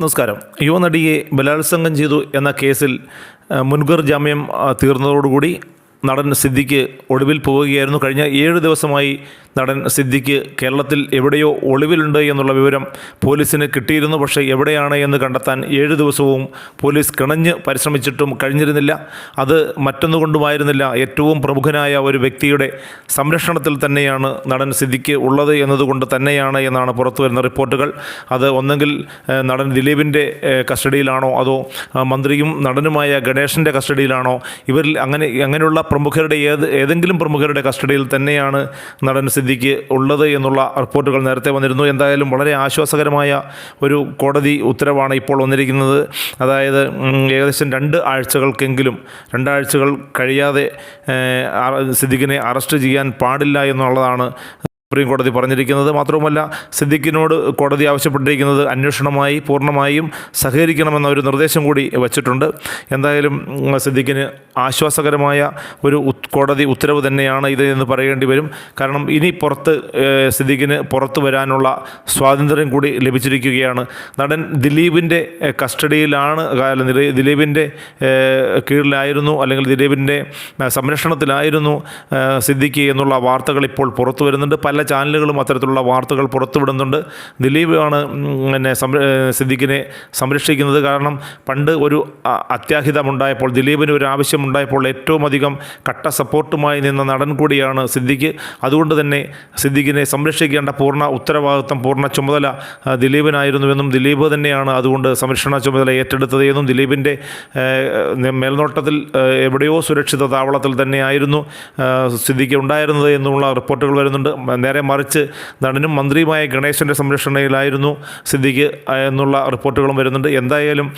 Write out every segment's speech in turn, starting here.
നമസ്കാരം. യുവനടിയെ ബലാത്സംഗം ചെയ്തു എന്ന കേസിൽ മുൻകൂർ ജാമ്യം തീർന്നതോടുകൂടി നടൻ സിദ്ദിഖ് ഒളിവിൽ പോവുകയായിരുന്നു. കഴിഞ്ഞ ഏഴ് ദിവസമായി നടൻ സിദ്ദിഖ് കേരളത്തിൽ എവിടെയോ ഒളിവിലുണ്ട് എന്നുള്ള വിവരം പോലീസിന് കിട്ടിയിരുന്നു. പക്ഷേ എവിടെയാണ് എന്ന് കണ്ടെത്താൻ ഏഴ് ദിവസവും പോലീസ് കിണഞ്ഞ് പരിശ്രമിച്ചിട്ടും കഴിഞ്ഞിരുന്നില്ല. അത് മറ്റൊന്നുകൊണ്ടുമായിരുന്നില്ല. ഏറ്റവും പ്രമുഖനായ ഒരു വ്യക്തിയുടെ സംരക്ഷണത്തിൽ തന്നെയാണ് നടൻ സിദ്ദിഖ് ഉള്ളത് എന്നതുകൊണ്ട് തന്നെയാണ് എന്നാണ് പുറത്തു വരുന്ന റിപ്പോർട്ടുകൾ. അത് ഒന്നെങ്കിൽ നടൻ ദിലീപിന്റെ കസ്റ്റഡിയിലാണോ? അതോ മന്ത്രിയും നടനുമായ ഗണേശന്റെ കസ്റ്റഡിയിലാണോ? ഇവരിൽ അങ്ങനെ അങ്ങനെയുള്ള പ്രമുഖരുടെ ഏത് ഏതെങ്കിലും പ്രമുഖരുടെ കസ്റ്റഡിയിൽ തന്നെയാണ് നടൻ സിദ്ദിഖ് ഉള്ളത് എന്നുള്ള റിപ്പോർട്ടുകൾ നേരത്തെ വന്നിരുന്നു. എന്തായാലും വളരെ ആശ്വാസകരമായ ഒരു കോടതി ഉത്തരവാണ് ഇപ്പോൾ വന്നിരിക്കുന്നത്. അതായത് ഏകദേശം രണ്ട് ആഴ്ചകൾക്കെങ്കിലും രണ്ടാഴ്ചകൾ കഴിയാതെ സിദ്ദിഖിനെ അറസ്റ്റ് ചെയ്യാൻ പാടില്ല എന്നുള്ളതാണ് സുപ്രീം കോടതി പറഞ്ഞിരിക്കുന്നത് മാത്രവുമല്ല സിദ്ദിഖിനോട് കോടതി ആവശ്യപ്പെട്ടിരിക്കുന്നത് അന്വേഷണമായി പൂർണമായും സഹകരിക്കണമെന്ന ഒരു നിർദ്ദേശം കൂടി വച്ചിട്ടുണ്ട്. എന്തായാലും സിദ്ദിഖിന് ആശ്വാസകരമായ ഒരു കോടതി ഉത്തരവ് തന്നെയാണ് ഇത് എന്ന് പറയേണ്ടി വരും. കാരണം ഇനി പുറത്ത് സിദ്ദിഖിന് പുറത്തു വരാനുള്ള സ്വാതന്ത്ര്യം കൂടി ലഭിച്ചിരിക്കുകയാണ്. നടൻ ദിലീപിന്റെ കസ്റ്റഡിയിലാണ് ദിലീപിന്റെ കീഴിലായിരുന്നു അല്ലെങ്കിൽ ദിലീപിന്റെ സംരക്ഷണത്തിലായിരുന്നു സിദ്ദിഖി എന്നുള്ള വാർത്തകൾ ഇപ്പോൾ പുറത്തു വരുന്നുണ്ട്. പല ചാനലുകളും അത്തരത്തിലുള്ള വാർത്തകൾ പുറത്തുവിടുന്നുണ്ട്. ദിലീപാണ് പിന്നെ സംര- സിദ്ദിഖിനെ സംരക്ഷിക്കുന്നത്. കാരണം പണ്ട് ഒരു അത്യാഹിതമുണ്ടായപ്പോൾ ദിലീപിന് ഒരു ആവശ്യമുണ്ടായപ്പോൾ ഏറ്റവും അധികം കട്ട സപ്പോർട്ടുമായി നിന്ന നടൻ കൂടിയാണ് സിദ്ദിഖ്. അതുകൊണ്ട് തന്നെ സിദ്ദിഖിനെ സംരക്ഷിക്കേണ്ട പൂർണ ഉത്തരവാദിത്വം പൂർണ ചുമതല ദിലീപിനായിരുന്നുവെന്നും ദിലീപ് തന്നെയാണ് അതുകൊണ്ട് സംരക്ഷണ ചുമതല ഏറ്റെടുത്തത് എന്നും ദിലീപിന്റെ മേൽനോട്ടത്തിൽ എവിടെയോ സുരക്ഷിത താവളത്തിൽ തന്നെയായിരുന്നു സിദ്ദിഖ് ഉണ്ടായിരുന്നത് എന്നുള്ള റിപ്പോർട്ടുകൾ വരുന്നുണ്ട്. നേരെ മറിച്ച് നടനും മന്ത്രിയുമായ ഗണേശന്റെ സംരക്ഷണയിലായിരുന്നു സിദ്ദിഖ് എന്നുള്ള റിപ്പോർട്ടുകളും വരുന്നുണ്ട്. എന്തായാലും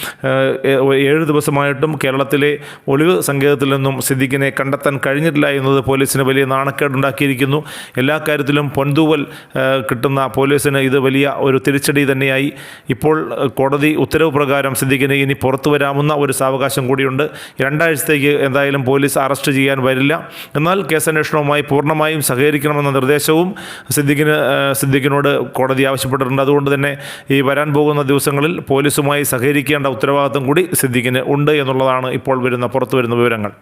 ഏഴ് ദിവസമായിട്ടും കേരളത്തിലെ ഒളിവ് സങ്കേതത്തിൽ നിന്നും സിദ്ദിഖിനെ കണ്ടെത്താൻ കഴിഞ്ഞിട്ടില്ല എന്നത് പോലീസിന് വലിയ നാണക്കേടുണ്ടാക്കിയിരിക്കുന്നു. എല്ലാ കാര്യത്തിലും പൊൻതൂവൽ കിട്ടുന്ന പോലീസിന് ഇത് വലിയ ഒരു തിരിച്ചടി തന്നെയായി. ഇപ്പോൾ കോടതി ഉത്തരവ് പ്രകാരം സിദ്ദിഖിനെ ഇനി പുറത്തു വരാമെന്ന ഒരു സാവകാശം കൂടിയുണ്ട്. രണ്ടാഴ്ചത്തേക്ക് എന്തായാലും പോലീസ് അറസ്റ്റ് ചെയ്യാൻ വരില്ല. എന്നാൽ കേസന്വേഷണവുമായി പൂർണമായും സഹകരിക്കണമെന്ന നിർദ്ദേശവും സിദ്ദിഖിന് സിദ്ദിഖിനോട് കോടതി ആവശ്യപ്പെട്ടിട്ടുണ്ട്. അതുകൊണ്ട് തന്നെ ഈ വരാൻ പോകുന്ന ദിവസങ്ങളിൽ പോലീസുമായി സഹകരിക്കേണ്ട ഉത്തരവാദിത്വം കൂടി സിദ്ദിഖിന് ഉണ്ട് എന്നുള്ളതാണ് ഇപ്പോൾ വരുന്ന പുറത്തു വരുന്ന വിവരങ്ങൾ.